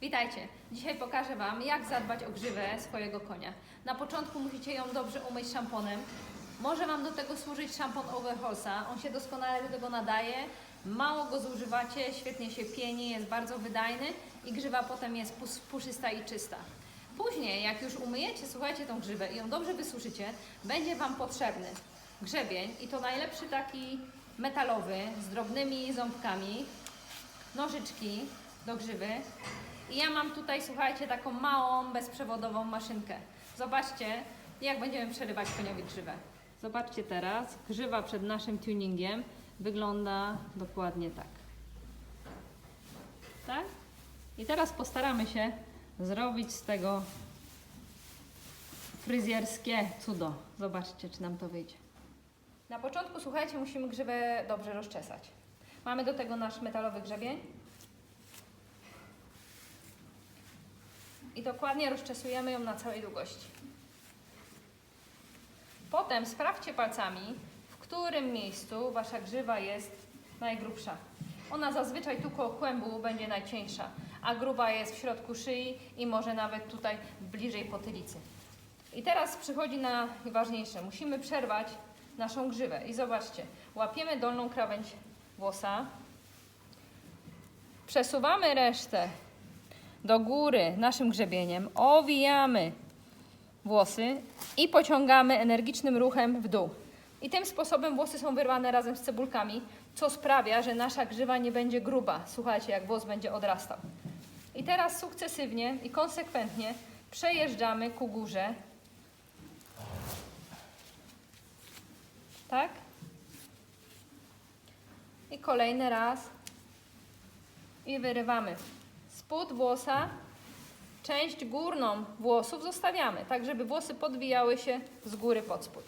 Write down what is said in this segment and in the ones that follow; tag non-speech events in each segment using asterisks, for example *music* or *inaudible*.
Witajcie! Dzisiaj pokażę Wam, jak zadbać o grzywę swojego konia. Na początku musicie ją dobrze umyć szamponem. Może Wam do tego służyć szampon Overholsa. On się doskonale do tego nadaje. Mało go zużywacie, świetnie się pieni, jest bardzo wydajny i grzywa potem jest pus- puszysta i czysta. Później, jak już umyjecie, słuchajcie, tą grzywę i ją dobrze wysuszycie, będzie Wam potrzebny grzebień i to najlepszy taki metalowy z drobnymi ząbkami, nożyczki do grzywy. I ja mam tutaj, słuchajcie, taką małą, bezprzewodową maszynkę. Zobaczcie, jak będziemy przerywać koniowi grzywę. Zobaczcie teraz, grzywa przed naszym tuningiem wygląda dokładnie tak. Tak? I teraz postaramy się zrobić z tego fryzjerskie cudo. Zobaczcie, czy nam to wyjdzie. Na początku, słuchajcie, musimy grzywę dobrze rozczesać. Mamy do tego nasz metalowy grzebień. I dokładnie rozczesujemy ją na całej długości. Potem sprawdźcie palcami, w którym miejscu Wasza grzywa jest najgrubsza. Ona zazwyczaj tu koło kłębu będzie najcieńsza, a gruba jest w środku szyi i może nawet tutaj bliżej potylicy. I teraz przychodzi na najważniejsze. Musimy przerwać naszą grzywę. I zobaczcie, łapiemy dolną krawędź włosa, przesuwamy resztę do góry naszym grzebieniem, owijamy włosy i pociągamy energicznym ruchem w dół. I tym sposobem włosy są wyrwane razem z cebulkami, co sprawia, że nasza grzywa nie będzie gruba. Słuchajcie, jak włos będzie odrastał. I teraz sukcesywnie i konsekwentnie przejeżdżamy ku górze. Tak? I kolejny raz. I wyrywamy spód włosa, część górną włosów zostawiamy, tak żeby włosy podwijały się z góry pod spód.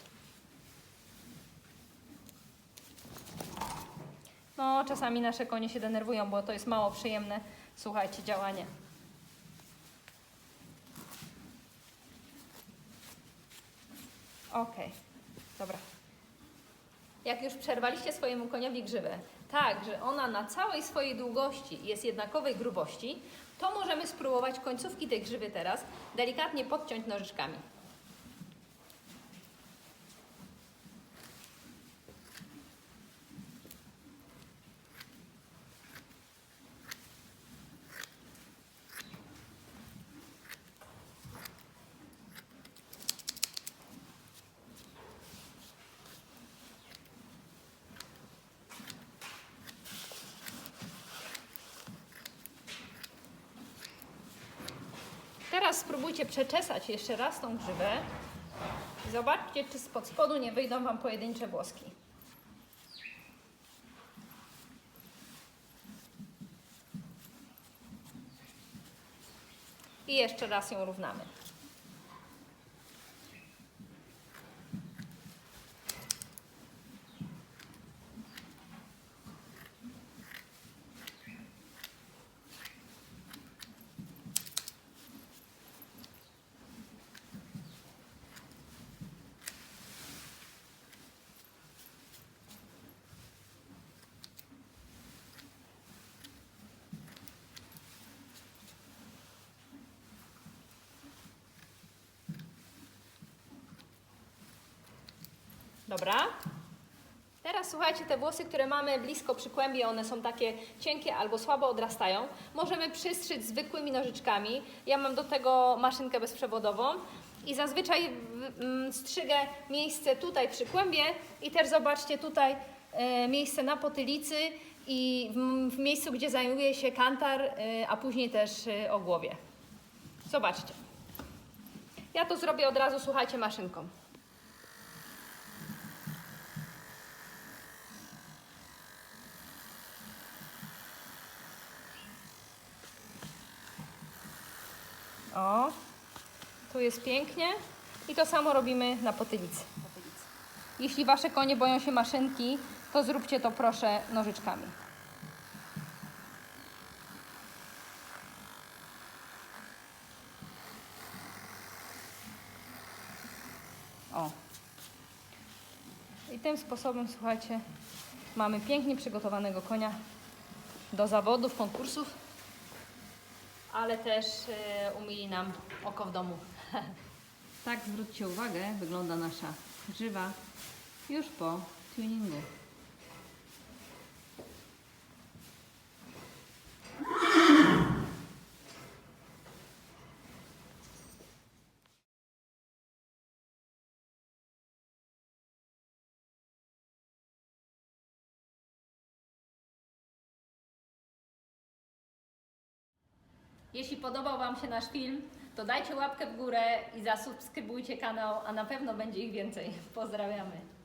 No, czasami nasze konie się denerwują, bo to jest mało przyjemne, słuchajcie, działanie. Okej, dobra. Jak już przerwaliście swojemu koniowi grzywę, tak, że ona na całej swojej długości jest jednakowej grubości, to możemy spróbować końcówki tej grzywy teraz delikatnie podciąć nożyczkami. Teraz spróbujcie przeczesać jeszcze raz tą grzywę. Zobaczcie, czy spod spodu nie wyjdą Wam pojedyncze włoski. I jeszcze raz ją równamy. Dobra. Teraz słuchajcie, te włosy, które mamy blisko przy kłębie, one są takie cienkie albo słabo odrastają. Możemy przystrzyć zwykłymi nożyczkami. Ja mam do tego maszynkę bezprzewodową i zazwyczaj mm, strzygę miejsce tutaj przy kłębie i też zobaczcie tutaj e, miejsce na potylicy i w, w miejscu, gdzie zajmuje się kantar, e, a później też e, o głowie. Zobaczcie. Ja to zrobię od razu, słuchajcie, maszynką. O, tu jest pięknie. I to samo robimy na potylicy. Jeśli Wasze konie boją się maszynki, to zróbcie to proszę nożyczkami. O. I tym sposobem, słuchajcie, mamy pięknie przygotowanego konia do zawodów, konkursów. Ale też e, umyli nam oko w domu. tak, zwróćcie uwagę, wygląda nasza grzywa już po tuningu. Jeśli podobał Wam się nasz film, to dajcie łapkę w górę i zasubskrybujcie kanał, a na pewno będzie ich więcej. *laughs* Pozdrawiamy.